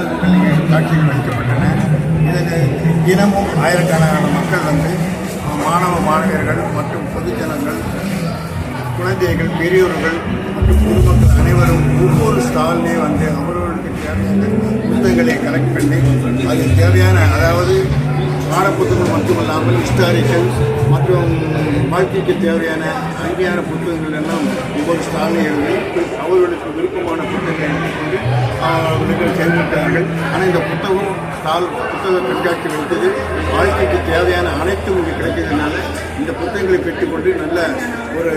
இருபது காட்சிகள் வைக்கப்பட்டன இதில் தினமும் ஆயிரக்கணக்கான மக்கள் வந்து மாணவ மாணவியர்கள் மற்றும் பொதுஜனங்கள் குழந்தைகள் பெரியோர்கள் மற்றும் பொதுமக்கள் அனைவரும் ஒவ்வொரு ஸ்டால்லையும் வந்து அவர்களுக்கு தேவையான புத்தகங்களை கலெக்ட் பண்ணி அது தேவையான அதாவது பாடப்புத்தகங்கள் மட்டுமல்லாமல் ஹிஸ்டாரிக்கல் மற்றும் வாழ்க்கைக்கு தேவையான அங்கீகார புத்தகங்கள் எல்லாம் ஒவ்வொரு ஸ்டாலையும் எழுதி அவர்களுக்கு விருப்பமான புத்தகங்களை எடுத்துக்கொண்டு அவர்கள் செயல்பட்டார்கள் ஆனால் இந்த புத்தகம் ஸ்டால் புத்தக கண்காட்சி வைத்தது வாழ்க்கைக்கு தேவையான அனைத்தும் இங்கே கிடைக்கிறதுனால இந்த புத்தகங்களை பெற்றுக்கொண்டு நல்ல ஒரு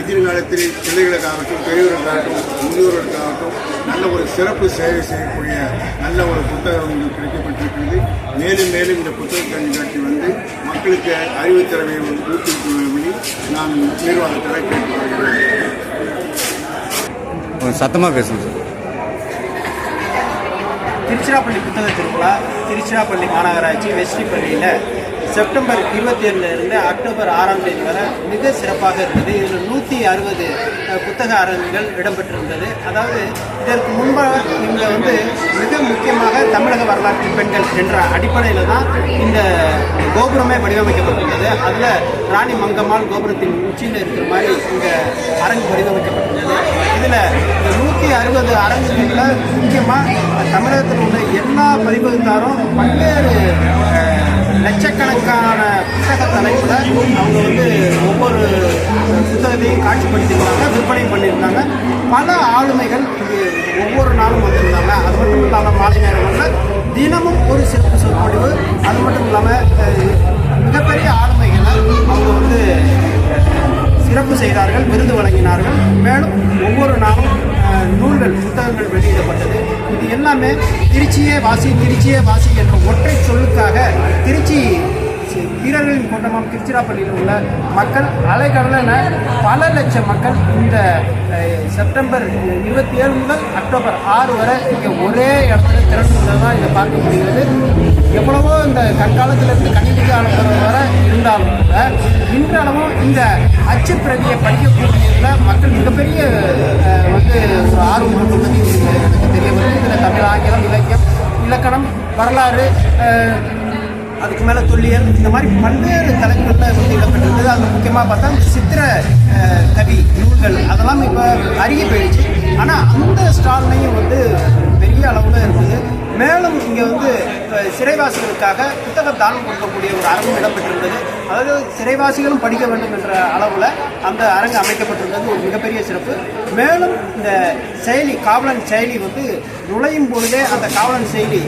எதிர்காலத்தில் பிள்ளைகளுக்காகட்டும் பெரியவர்களுக்காகட்டும் முதியோர்களுக்காகட்டும் நல்ல ஒரு சிறப்பு சேவை செய்யக்கூடிய நல்ல ஒரு புத்தகம் இங்கு கிடைக்கப்பட்டிருக்கிறது. மேலும் மேலும் இந்த புத்தக கண்காட்சி வந்து மக்களுக்கு அறிவு திறமையை ஊக்குவிக்கும்படி நான் நிர்வாகத்தில் கேட்டுக்கொள்கிறேன். சத்தமாக பேசணும் சார். திருச்சிராப்பள்ளி புத்தக திருவிழா திருச்சிராப்பள்ளி மாநகராட்சி வெஸ்டிப்பள்ளியில் செப்டம்பர் இருபத்தி இருந்து அக்டோபர் ஆறாம் தேதி வரை மிக சிறப்பாக இருந்தது. இதில் நூற்றி அறுபது புத்தக அரங்குகள் இடம்பெற்றிருந்தது. அதாவது இதற்கு முன்பாக இங்கே வந்து மிக முக்கியமாக தமிழக வரலாற்று பெண்கள் என்ற அடிப்படையில் தான் இந்த கோபுரமே வடிவமைக்கப்பட்டுள்ளது அதில் ராணி மங்கம்மாள் கோபுரத்தின் உச்சியில் இருக்கிற மாதிரி இங்கே அரங்கு வடிவமைக்கப்பட்டுள்ளது இதில் இந்த நூற்றி அறுபது அரங்குகளில் முக்கியமாக தமிழகத்தில் உள்ள எல்லா பதிப்பகத்தாரும் பல்வேறு லட்சக்கணக்கான புத்தக தலைப்பில் அவங்க வந்து ஒவ்வொரு புத்தகத்தையும் காட்சிப்படுத்தியிருந்தாங்க விற்பனை பண்ணியிருந்தாங்க பல ஆளுமைகள் இங்கு ஒவ்வொரு நாளும் வந்திருந்தாங்க. அது மட்டும் இல்லாமல் மாலை நேரங்களில் தினமும் ஒரு சிறப்பு சொற்பொழிவு. அது மட்டும் இல்லாமல் மிகப்பெரிய ஆளுமைகளை அவங்க வந்து சிறப்பு செய்தார்கள் விருது வழங்கினார்கள். மேலும் ஒவ்வொரு நாளும் நூல்கள் புத்தகங்கள் வெளியிடப்பட்டது. இது எல்லாமே திருச்சியே வாசி திருச்சியே வாசி என்ற ஒற்றை சொல்லுக்காக திருச்சி வீரர்களின் கூட்டமாக திருச்சிராப்பள்ளியில் உள்ள மக்கள் அலைக்கடலென பல லட்சம் மக்கள் இந்த செப்டம்பர் இருபத்தி ஏழு முதல் அக்டோபர் ஆறு வரை இங்கே ஒரே இடத்துல திரண்டுள்ளதாக தான் இதை பார்க்க முடிகிறது. எவ்வளவோ இந்த கற்காலத்திலிருந்து கணினி காலம் வரை இருந்தாலும் கூட இன்றளவும் இந்த அச்சு பிரதியை படிக்கக்கூடியதில் மக்கள் மிகப்பெரிய வந்து ஆர்வம் கொண்டு தெரிய வருது இதில் தமிழ் ஆங்கிலம் இலக்கியம் இலக்கணம் வரலாறு அதுக்கு மேலே தொல்லியல் இந்த மாதிரி பல்வேறு தலைப்புகளில் வந்து இடம்பெற்றிருந்தது அது முக்கியமாக பார்த்தா சித்திர கவி நூல்கள் அதெல்லாம் இப்போ அருகி போயிடுச்சு. ஆனால் அந்த ஸ்டால்லையும் வந்து பெரிய அளவில் இருக்குது மேலும் இங்கே வந்து சிறைவாசிகளுக்காக புத்தக தானம் கொடுக்கக்கூடிய ஒரு அரங்கம் இடம்பெற்றிருந்தது. அதாவது சிறைவாசிகளும் படிக்க வேண்டும் என்ற அளவில் அந்த அரங்கு அமைக்கப்பட்டிருந்தது. ஒரு மிகப்பெரிய சிறப்பு. மேலும் இந்த செயலி காவலன் செயலி வந்து நுழையும் பொழுதே அந்த காவலன் செயலி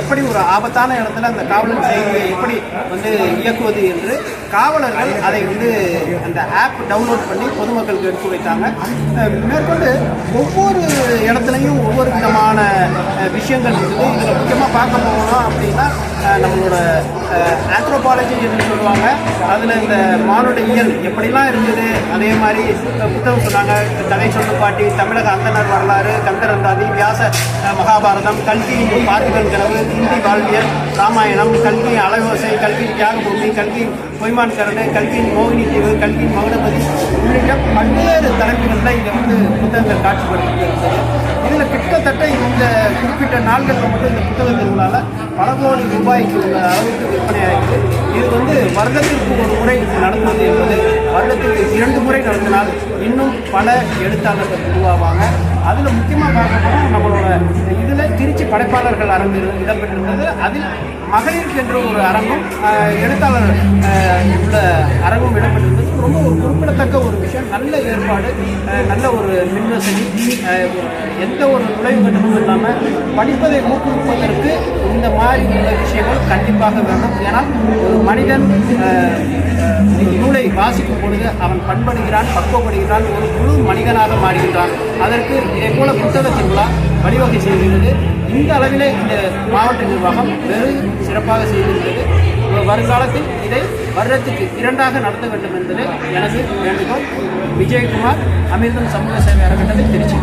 எப்படி ஒரு ஆபத்தான இடத்துல அந்த காவலன் செயலியை எப்படி வந்து இயக்குவது என்று காவலர்கள் அதை வந்து அந்த ஆப் டவுன்லோட் பண்ணி பொதுமக்களுக்கு எடுத்து வைத்தாங்க. மேற்கொண்டு ஒவ்வொரு இடத்துலையும் ஒவ்வொரு விதமான விஷயங்கள் இருக்குது. இதில் முக்கியமாக பார்க்க போகணும் அப்படின்னா நம்மளோட ஆந்த்ரோபாலஜி என்று சொல்லுவாங்க. அதில் இந்த மானோட இயல் எப்படிலாம் இருந்தது அதே மாதிரி புத்தகம் சொன்னாங்க. கதை சொல்லு பாட்டி தமிழக அந்தனர் வரலாறு கந்தரந்தாதி வியாச மகாபாரதம் கல்வி பார்த்துக்கள் கனவு இந்தி வாழ்வியல் ராமாயணம் கல்வி அலைவோசை கல்வி தியாகபூமி கல்வி பொய்மான் கரடு கல்வியின் மோகினி தீவு கல்வியின் மகுடபதி உள்ளிட்ட பல்வேறு தலைப்புகளில் இங்கே வந்து புத்தகங்கள் காட்சிப்படுத்தி இதில் குறிப்பிட்ட நாட்களில் மட்டும் இந்த புத்தக திருவிழாவில் பல கோடி ரூபாய்க்கு உள்ள அளவுக்கு விற்பனையாகிறது இது வந்து வருடத்திற்கு ஒரு முறை நடந்தது என்பது வருடத்திற்கு இரண்டு முறை நடத்தினால் இன்னும் பல எழுத்தாளர்கள் உருவாவாங்க. அதில் முக்கியமாக பார்க்க நம்மளோட இதில் திருச்சி படைப்பாளர்கள் அரங்கு இடம்பெற்றிருந்தது. அதில் மகளிருக்கு என்ற ஒரு அரங்கும் எழுத்தாளர் உள்ள அரங்கும் இடம்பெற்றிருந்தது. ரொம்ப ஒரு குறிப்பிடத்தக்க ஒரு விஷயம். நல்ல ஏற்பாடு நல்ல ஒரு மின்வசதி எந்த ஒரு நுழைவு கட்டணமும் இல்லாமல் படிப்பதை ஊக்குவிப்பதற்கு இந்த மாதிரி உள்ள விஷயங்கள் கண்டிப்பாக வேண்டும். ஏன்னால் ஒரு மனிதன் நூலை வாசிக்கும் பொழுது அவன் பண்படுகிறான் பக்குவப்படுகிறான் ஒரு முழு மனிதனாக மாறுகின்றான். அதற்கு இதே போல புத்தக திருவிழா வழிவகை செய்கிறது. இந்த அளவிலே இந்த மாவட்ட நிர்வாகம் வெகு சிறப்பாக செய்திருக்கிறது. வருங்காலத்தில் இதை வருடத்துக்கு இரண்டாக நடத்த வேண்டும் என்பது எனது வேண்டுகோள். விஜயகுமார் அமிர்தம் சமூக சேவை அறக்கட்டளை திருச்சி.